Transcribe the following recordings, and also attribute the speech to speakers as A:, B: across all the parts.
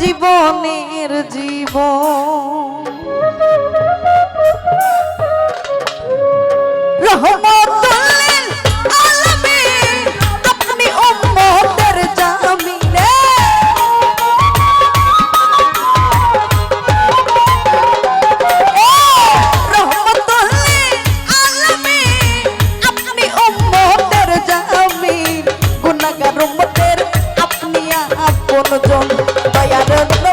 A: জীবনের জীবন। Bayadın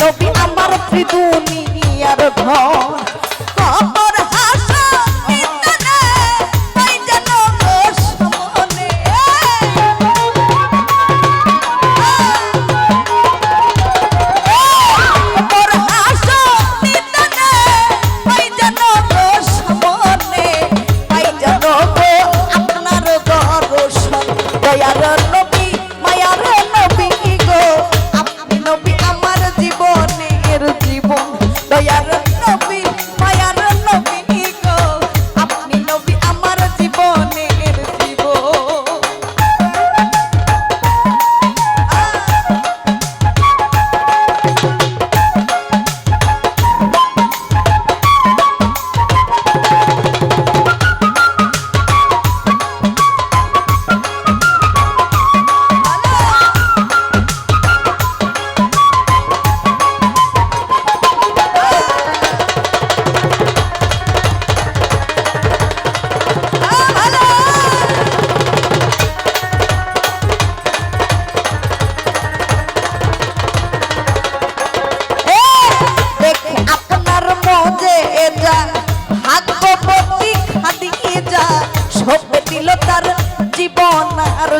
A: নবী আমার আর ঘর।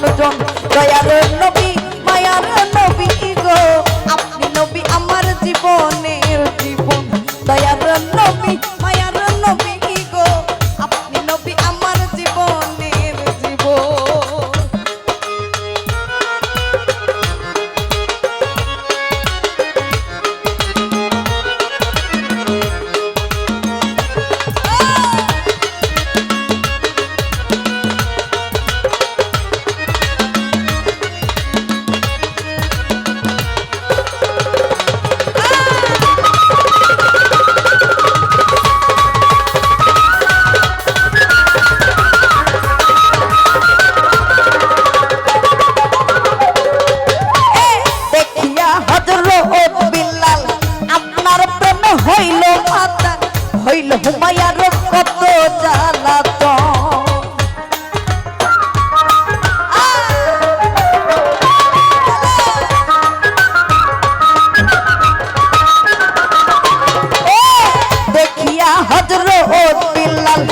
A: মানুষজন দয়ালু দিলাল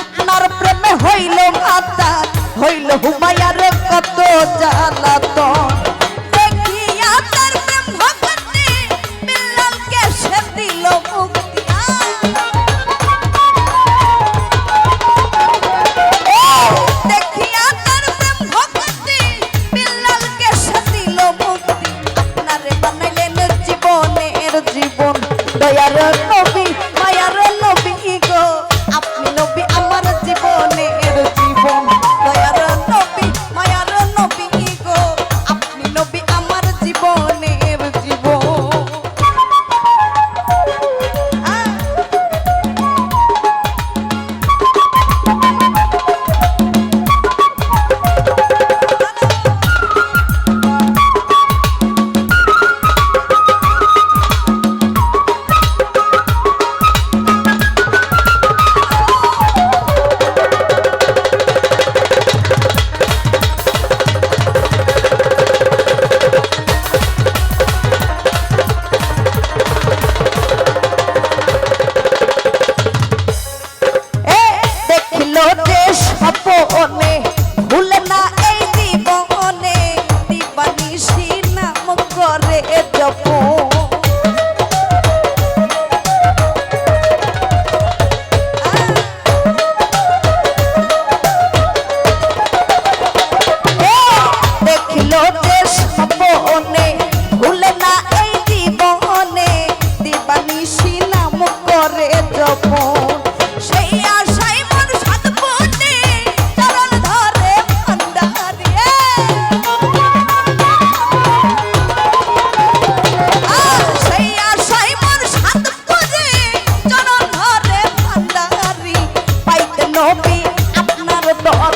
A: আপনার প্রেমে হইল মাতা হইল হুমায়ার কত যা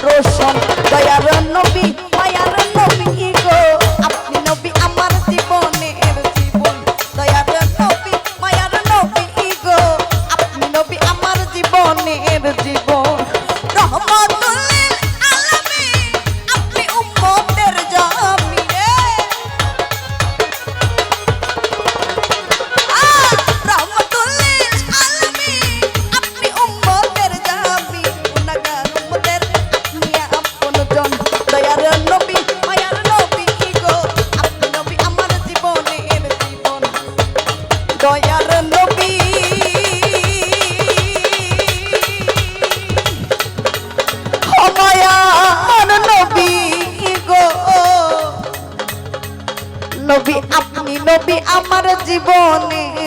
A: রোশন, দয়ার নবী, মায়ার নবী গো? আপনি নবী আমার জীবনের জীবন। দয়ার নবী, মায়ার নবী গো? আপনি নবী আমার জীবনের জীবন।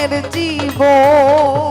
A: The divorce.